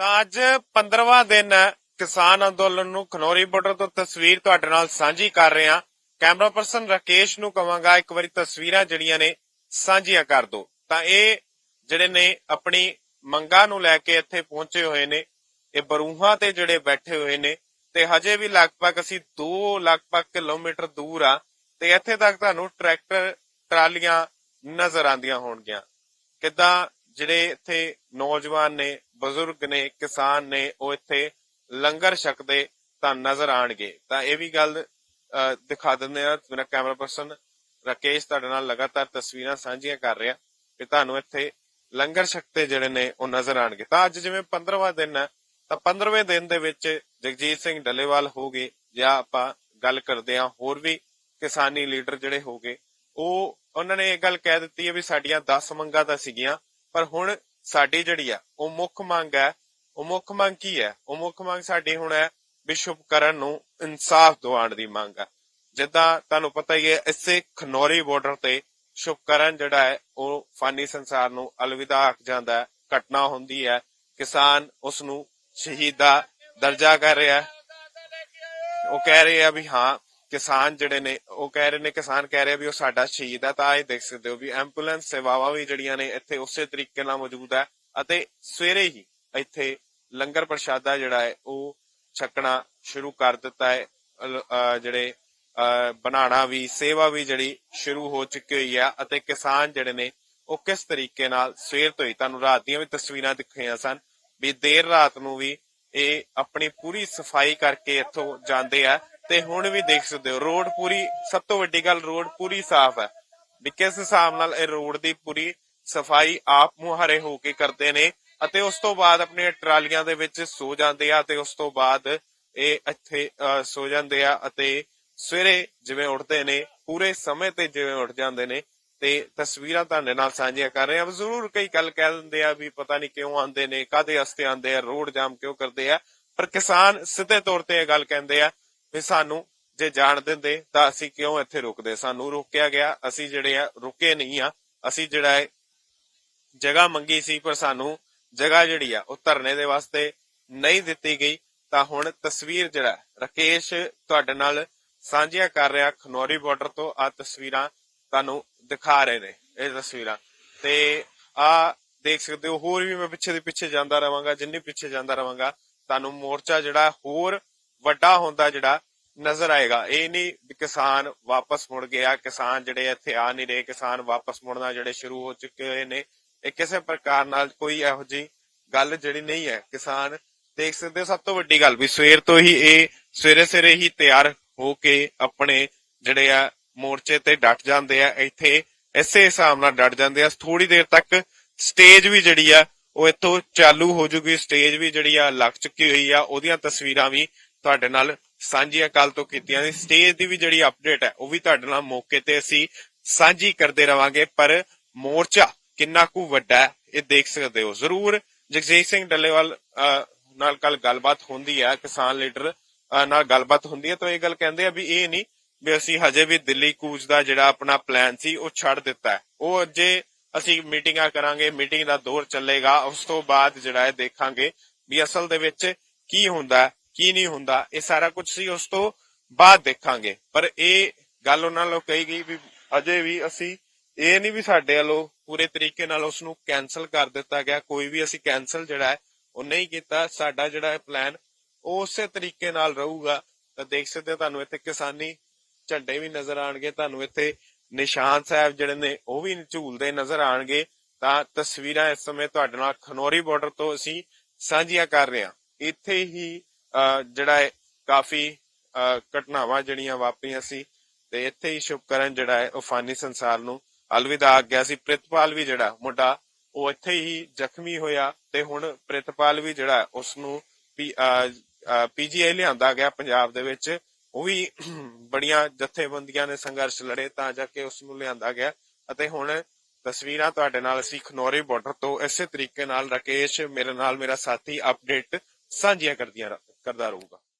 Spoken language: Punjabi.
ਤਾਂ ਅੱਜ 15ਵਾਂ ਦਿਨ ਕਿਸਾਨ ਅੰਦੋਲਨ ਨੂੰ ਖਨੋਰੀ ਬਾਰਡਰ ਤੋਂ ਤਸਵੀਰ ਤੁਹਾਡੇ ਨਾਲ ਸਾਂਝੀ ਕਰ ਰਹੇ ਹਾਂ। ਕੈਮਰਾ ਪਰਸਨ ਰਾਕੇਸ਼ ਨੂੰ ਕਵਾਂਗਾ, ਇੱਕ ਵਾਰੀ ਤਸਵੀਰਾਂ ਜਿਹੜੀਆਂ ਨੇ ਸਾਂਝੀਆਂ ਕਰ ਦਿਓ। ਤਾਂ ਇਹ ਜਿਹੜੇ ਨੇ ਆਪਣੀ ਮੰਗਾਂ ਨੂੰ ਲੈ ਕੇ ਇੱਥੇ ਪਹੁੰਚੇ ਹੋਏ ਨੇ, ਇਹ ਬਰੂਹਾਂ ਤੇ ਜਿਹੜੇ ਬੈਠੇ ਹੋਏ ਨੇ, ਤੇ ਹਜੇ ਵੀ ਲਗਭਗ ਅਸੀਂ 2 ਲਗਭਗ ਕਿਲੋਮੀਟਰ ਦੂਰ ਆ ਤੇ ਇੱਥੇ ਤੱਕ ਤੁਹਾਨੂੰ ਟਰੈਕਟਰ, ਟਰਾਲੀਆਂ ਨਜ਼ਰ ਆਉਂਦੀਆਂ ਹੋਣਗੀਆਂ। ਕਿਦਾਂ ਜਿਹੜੇ ਇੱਥੇ ਨੌਜਵਾਨ ਨੇ, ਬਜ਼ੁਰਗ ਨੇ, ਕਿਸਾਨ ਨੇ, ਉਹ ਇੱਥੇ ਲੰਗਰ ਛਕਦੇ ਤਾਂ ਨਜ਼ਰ ਆਣਗੇ। ਤਾਂ ਇਹ ਵੀ ਗੱਲ ਦਿਖਾ ਦਿੰਦੇ ਆ ਮੇਰਾ ਕੈਮਰਾ ਪਰਸਨ ਰਾਕੇਸ਼ ਤੁਹਾਡੇ ਨਾਲ ਲਗਾਤਾਰ ਤਸਵੀਰਾਂ ਸਾਂਝੀਆਂ ਕਰ ਰਿਹਾ ਕਿ ਤੁਹਾਨੂੰ ਇੱਥੇ ਲੰਗਰ ਛਕਦੇ ਜਿਹੜੇ ਨੇ, ਉਹ ਨਜ਼ਰ ਆਣਗੇ। ਤਾਂ ਅੱਜ ਜਿਵੇਂ 15ਵਾਂ ਦਿਨ ਹੈ, ਤਾਂ 15ਵੇਂ ਦਿਨ ਦੇ ਵਿੱਚ ਜਗਜੀਤ ਸਿੰਘ ਡੱਲੇਵਾਲ ਹੋਗੇ ਜਾਂ ਆਪਾਂ ਗੱਲ ਕਰਦੇ ਹਾਂ ਹੋਰ ਵੀ ਕਿਸਾਨੀ ਲੀਡਰ ਜਿਹੜੇ ਹੋਗੇ ਉਹ, ਉਹਨਾਂ ਨੇ ਇਹ ਗੱਲ ਕਹਿ ਦਿੱਤੀ ਹੈ ਵੀ ਸਾਡੀਆਂ 10 ਮੰਗਾਂ ਤਾਂ ਸੀਗੀਆਂ ਪਰ ਹੁਣ ਸਾਡੀ ਜਿਹੜੀ ਆ, ਉਹ ਮੁੱਖ ਮੰਗ ਹੈ, ਉਹ ਮੁੱਖ ਮੰਗ ਕੀ ਹੈ? ਉਹ ਮੁੱਖ ਮੰਗ ਸਾਡੀ ਹੁਣ ਹੈ ਵਿਸ਼ਵਕਰਨ ਨੂੰ ਇਨਸਾਫ ਦਿਵਾਉਣ ਦੀ ਮੰਗ ਹੈ ਜਿੱਦਾਂ ਤੁਹਾਨੂੰ ਪਤਾ ਹੀ ਹੈ, ਇਸੇ ਖਨੌਰੀ ਬਾਰਡਰ ਤੇ ਸ਼ੁਭਕਰਨ ਜਿਹੜਾ ਹੈ, ਉਹ ਫਾਨੀ ਸੰਸਾਰ ਨੂੰ ਅਲਵਿਦਾ ਆਖ ਜਾਂਦਾ ਹੈ, ਘਟਨਾ ਹੁੰਦੀ ਹੈ, ਕਿਸਾਨ ਉਸ ਨੂੰ ਸ਼ਹੀਦ ਦਾ ਦਰਜਾ ਕਰ ਰਿਹਾ ਹੈ। ਉਹ ਕਹਿ ਰਹੇ ਆ ਵੀ ਹਾਂ ਕਿਸਾਨ ਜਿਹੜੇ ਨੇ, ਉਹ ਕਹਿ ਰਹੇ ਨੇ, ਕਿਸਾਨ ਕਹਿ ਰਹੇ ਵੀ ਉਹ ਸਾਡਾ ਸ਼ਹੀਦ ਹੈ ਤਾਂ ਇਹ ਦੇਖ ਸਕਦੇ ਹੋ ਵੀ ਐਂਬੂਲੈਂਸ ਸੇਵਾਵਾਂ ਵੀ ਜਿਹੜੀਆਂ ਨੇ ਇੱਥੇ ਉਸੇ ਤਰੀਕੇ ਨਾਲ ਮੌਜੂਦ ਹੈ ਅਤੇ ਸਵੇਰੇ ਹੀ ਇੱਥੇ ਲੰਗਰ ਪ੍ਰਸ਼ਾਦਾ ਜਿਹੜਾ ਹੈ, ਉਹ ਛਕਣਾ ਸ਼ੁਰੂ ਕਰ ਦਿੱਤਾ ਹੈ। ਜਿਹੜੇ ਅਹ ਬਣਾਉਣਾ ਵੀ, ਸੇਵਾ ਵੀ ਜਿਹੜੀ ਸ਼ੁਰੂ ਹੋ ਚੁੱਕੀ ਹੋਈ ਆ ਅਤੇ ਕਿਸਾਨ ਜਿਹੜੇ ਨੇ, ਉਹ ਕਿਸ ਤਰੀਕੇ ਨਾਲ ਸਵੇਰ ਤੋਂ ਹੀ, ਤੁਹਾਨੂੰ ਰਾਤ ਦੀਆਂ ਵੀ ਤਸਵੀਰਾਂ ਦਿਖਾਈਆਂ ਸਨ ਵੀ ਦੇਰ ਰਾਤ ਨੂੰ ਵੀ ਇਹ ਆਪਣੀ ਪੂਰੀ ਸਫ਼ਾਈ ਕਰਕੇ ਇੱਥੋਂ ਜਾਂਦੇ ਆ। ਤੇ ਹੁਣ ਵੀ ਦੇਖ ਸਕਦੇ ਹੋ, ਰੋਡ ਪੂਰੀ ਸਭ ਤੋਂ ਵੱਡੀ ਗੱਲ ਰੋਡ ਪੂਰੀ ਸਾਫ਼ ਹੈ। ਵੀ ਕਿਸ ਹਿਸਾਬ ਨਾਲ ਇਹ ਰੋਡ ਦੀ ਪੂਰੀ ਸਫ਼ਾਈ ਆਪ ਮੁਹਾਰੇ ਹੋ ਕੇ ਕਰਦੇ ਨੇ ਅਤੇ ਉਸ ਤੋਂ ਬਾਅਦ ਆਪਣੇ ਟਰਾਲੀਆਂ ਦੇ ਵਿੱਚ ਸੋ ਜਾਂਦੇ ਆ ਤੇ ਉਸ ਤੋਂ ਬਾਅਦ ਇਹ ਇੱਥੇ ਸੋ ਜਾਂਦੇ ਆ ਅਤੇ ਸਵੇਰੇ ਜਿਵੇਂ ਉੱਠਦੇ ਨੇ, ਪੂਰੇ ਸਮੇਂ ਤੇ ਜਿਵੇਂ ਉੱਠ ਜਾਂਦੇ ਨੇ ਤੇ ਤਸਵੀਰਾਂ ਤੁਹਾਡੇ ਨਾਲ ਸਾਂਝੀਆਂ ਕਰ ਰਹੇ ਆ ਜ਼ਰੂਰ ਕਈ ਗੱਲ ਕਹਿ ਦਿੰਦੇ ਆ ਵੀ ਪਤਾ ਨਹੀਂ ਕਿਉਂ ਆਉਂਦੇ ਨੇ ਕਾਦੇ ਵਾਸਤੇ ਆਉਂਦੇ ਆ, ਰੋਡ ਜਾਮ ਕਿਉਂ ਕਰਦੇ ਆ। ਪਰ ਕਿਸਾਨ ਸਿੱਧੇ ਤੌਰ ਤੇ ਇਹ ਗੱਲ ਕਹਿੰਦੇ ਆ ਵੀ ਸਾਨੂੰ ਜੇ ਜਾਣ ਦਿੰਦੇ ਤਾਂ ਅਸੀਂ ਕਿਉਂ ਇੱਥੇ ਰੁਕਦੇ? ਸਾਨੂੰ ਰੋਕਿਆ ਗਿਆ ਅਸੀਂ ਜਿਹੜੇ ਆ ਰੁਕੇ ਨਹੀਂ ਆ। ਅਸੀਂ ਜਿਹੜਾ ਹੈ ਜਗ੍ਹਾ ਮੰਗੀ ਸੀ ਪਰ ਸਾਨੂੰ ਜਗ੍ਹਾ ਜਿਹੜੀ ਆ ਉਹ ਧਰਨੇ ਦੇ ਵਾਸਤੇ ਨਹੀਂ ਦਿੱਤੀ ਗਈ। ਤਾਂ ਹੁਣ ਤਸਵੀਰ ਜਿਹੜਾ ਹੈ, ਰਾਕੇਸ਼ ਤੁਹਾਡੇ ਨਾਲ ਸਾਂਝੀਆਂ ਕਰ ਰਿਹਾ ਖਨੌਰੀ ਬਾਰਡਰ ਤੋਂ ਆ ਤਸਵੀਰਾਂ ਤੁਹਾਨੂੰ ਦਿਖਾ ਰਹੇ ਨੇ ਇਹ ਤਸਵੀਰਾਂ। ਤੇ ਆ ਦੇਖ ਸਕਦੇ ਹੋ ਹੋਰ ਵੀ ਮੈਂ ਪਿੱਛੇ ਦੇ ਪਿੱਛੇ ਜਾਂਦਾ ਰਵਾਂਗਾ ਜਿੰਨੀ ਪਿੱਛੇ ਜਾਂਦਾ ਰਵਾਂਗਾ ਤੁਹਾਨੂੰ ਮੋਰਚਾ ਜਿਹੜਾ ਹੋਰ ਵੱਡਾ ਹੁੰਦਾ ਜਿਹੜਾ ਨਜ਼ਰ ਆਏਗਾ। ਇਹ ਨਹੀਂ ਕਿਸਾਨ ਵਾਪਸ ਮੁੜ ਗਿਆ, ਕਿਸਾਨ ਜਿਹੜੇ ਇੱਥੇ ਆ ਨਹੀਂ ਰਹੇ, ਕਿਸਾਨ ਵਾਪਸ ਮੁੜਨਾ ਜਿਹੜੇ ਸ਼ੁਰੂ ਹੋ ਚੁੱਕੇ ਹੋਏ ਨੇ, ਇਹ ਕਿਸੇ ਪ੍ਰਕਾਰ ਨਾਲ ਕੋਈ ਇਹੋ ਜਿਹੀ ਗੱਲ ਜਿਹੜੀ ਨਹੀਂ ਹੈ। ਕਿਸਾਨ ਦੇਖ ਸਕਦੇ ਸਭ ਤੋਂ ਵੱਡੀ ਗੱਲ ਵੀ ਸਵੇਰ ਤੋਂ ਹੀ ਇਹ ਸਵੇਰੇ ਸਵੇਰੇ ਹੀ ਤਿਆਰ ਹੋ ਕੇ ਆਪਣੇ ਜਿਹੜੇ ਆ ਮੋਰਚੇ ਤੇ ਡਟ ਜਾਂਦੇ ਆ। ਇੱਥੇ ਇਸੇ ਹਿਸਾਬ ਨਾਲ ਡਟ ਜਾਂਦੇ ਆ। ਥੋੜੀ ਦੇਰ ਤੱਕ ਸਟੇਜ ਵੀ ਜਿਹੜੀ ਆ, ਉਹ ਇੱਥੋਂ ਚਾਲੂ ਹੋ ਜੂਗੀ। ਸਟੇਜ ਵੀ ਜਿਹੜੀ ਆ ਲੱਗ ਚੁੱਕੀ ਹੋਈ ਆ। ਉਹਦੀਆਂ ਤਸਵੀਰਾਂ ਵੀ ਤੁਹਾਡੇ ਨਾਲ ਸਾਂਝੀਆਂ ਕੱਲ ਤੋਂ ਕੀਤੀਆਂ ਨੇ। ਸਟੇਜ ਦੀ ਵੀ ਜਿਹੜੀ ਅਪਡੇਟ ਹੈ ਉਹ ਵੀ ਤੁਹਾਡੇ ਨਾਲ ਮੌਕੇ ਤੇ ਅਸੀਂ ਸਾਂਝੀ ਕਰਦੇ ਰਵਾਂਗੇ। ਪਰ ਮੋਰਚਾ ਕਿੰਨਾ ਕੁ ਵੱਡਾ ਹੈ ਇਹ ਦੇਖ ਸਕਦੇ ਹੋ। ਜ਼ਰੂਰ ਜਗਜੀਤ ਸਿੰਘ ਡੱਲੇਵਾਲ ਅਹ, ਨਾਲ ਕੱਲ ਗੱਲਬਾਤ ਹੁੰਦੀ ਹੈ ਕਿਸਾਨ ਲੀਡਰ ਨਾਲ ਗੱਲਬਾਤ ਹੁੰਦੀ ਹੈ। ਤਾਂ ਇਹ ਗੱਲ ਕਹਿੰਦੇ ਆ ਵੀ ਇਹ ਨਹੀਂ ਵੀ ਅਸੀਂ ਹਜੇ ਵੀ ਦਿੱਲੀ ਕੂਚ ਦਾ ਜਿਹੜਾ ਆਪਣਾ ਪਲਾਨ ਸੀ ਉਹ ਛੱਡ ਦਿੱਤਾ ਹੈ। ਉਹ ਜੇ ਅਸੀਂ ਮੀਟਿੰਗਾਂ ਕਰਾਂਗੇ ਮੀਟਿੰਗ ਦਾ ਦੌਰ ਚੱਲੇਗਾ। ਉਸ ਤੋਂ ਬਾਅਦ ਜਿਹੜਾ ਹੈ ਦੇਖਾਂਗੇ ਵੀ ਅਸਲ ਦੇ ਵਿੱਚ ਕੀ ਹੁੰਦਾ ਕੀ ਨਹੀਂ ਹੁੰਦਾ, ਇਹ ਸਾਰਾ ਕੁਝ ਸੀ, ਉਸ ਤੋਂ ਬਾਅਦ ਦੇਖਾਂਗੇ। ਪਰ ਇਹ ਗੱਲ ਉਹਨਾਂ ਵੱਲੋਂ ਕਹੀ ਗਈ ਵੀ ਅਜੇ ਵੀ ਅਸੀਂ ਇਹ ਨਹੀਂ ਵੀ ਸਾਡੇ ਵੱਲੋਂ ਪੂਰੇ ਤਰੀਕੇ ਨਾਲ ਉਸ ਨੂੰ ਕੈਨਸਲ ਕਰ ਦਿੱਤਾ ਗਿਆ, ਕੋਈ ਵੀ ਅਸੀਂ ਕੈਨਸਲ ਜਿਹੜਾ ਹੈ, ਉਹ ਨਹੀਂ ਕੀਤਾ। ਸਾਡਾ ਜਿਹੜਾ ਹੈ ਪਲਾਨ ਉਹ ਉਸੇ ਤਰੀਕੇ ਨਾਲ ਰਹੂਗਾ। ਤਾਂ ਦੇਖ ਸਕਦੇ ਹੋ, ਤੁਹਾਨੂੰ ਇੱਥੇ ਕਿਸਾਨੀ ਝੰਡੇ ਵੀ ਨਜ਼ਰ ਆਣਗੇ ਤੁਹਾਨੂੰ ਇੱਥੇ ਨਿਸ਼ਾਨ ਸਾਹਿਬ ਜਿਹੜੇ ਨੇ, ਉਹ ਵੀ ਝੂਲਦੇ ਨਜ਼ਰ ਆਣਗੇ ਤਾਂ ਤਸਵੀਰਾਂ ਇਸ ਸਮੇਂ ਤੁਹਾਡੇ ਨਾਲ ਖਨੌਰੀ ਬਾਰਡਰ ਤੋਂ ਅਸੀਂ ਸਾਂਝੀਆਂ ਕਰ ਰਹੇ ਹਾਂ। ਇੱਥੇ ਹੀ ਜਿਹੜਾ ਹੈ ਕਾਫੀ ਅਹ, ਘਟਨਾਵਾਂ ਜਿਹੜੀਆਂ ਵਾਪਰੀਆਂ ਸੀ ਤੇ ਇੱਥੇ ਹੀ ਸ਼ੁਭਕਰਨ ਜਿਹੜਾ ਹੈ ਉਹ ਫਾਨੀ ਸੰਸਾਰ ਨੂੰ ਅਲਵਿਦਾ ਆ ਗਿਆ ਸੀ। ਪ੍ਰਿਤਪਾਲ ਵੀ ਜਿਹੜਾ ਮੁੰਡਾ ਉਹ ਇੱਥੇ ਹੀ ਜ਼ਖਮੀ ਹੋਇਆ ਤੇ ਹੁਣ ਪ੍ਰਿਤਪਾਲ ਵੀ ਜਿਹੜਾ ਉਸ ਨੂੰ ਪੀਜੀਆਈ ਲਿਆਂਦਾ ਗਿਆ ਪੰਜਾਬ ਦੇ ਵਿੱਚ। ਉਹ ਵੀ ਬੜੀਆਂ ਜਥੇਬੰਦੀਆਂ ਨੇ ਸੰਘਰਸ਼ ਲੜੇ ਤਾਂ ਜਾ ਕੇ ਉਸ ਨੂੰ ਲਿਆਂਦਾ ਗਿਆ ਅਤੇ ਹੁਣ ਤਸਵੀਰਾਂ ਤੁਹਾਡੇ ਨਾਲ ਅਸੀਂ ਖਨੌਰੀ ਬਾਰਡਰ ਤੋਂ ਇਸੇ ਤਰੀਕੇ ਨਾਲ ਰਾਕੇਸ਼ ਮੇਰੇ ਨਾਲ ਮੇਰਾ ਸਾਥੀ ਅਪਡੇਟ ਸਾਂਝੀਆਂ ਕਰਦੀਆਂ ਰ- ਕਰਦਾ ਰਹੂਗਾ।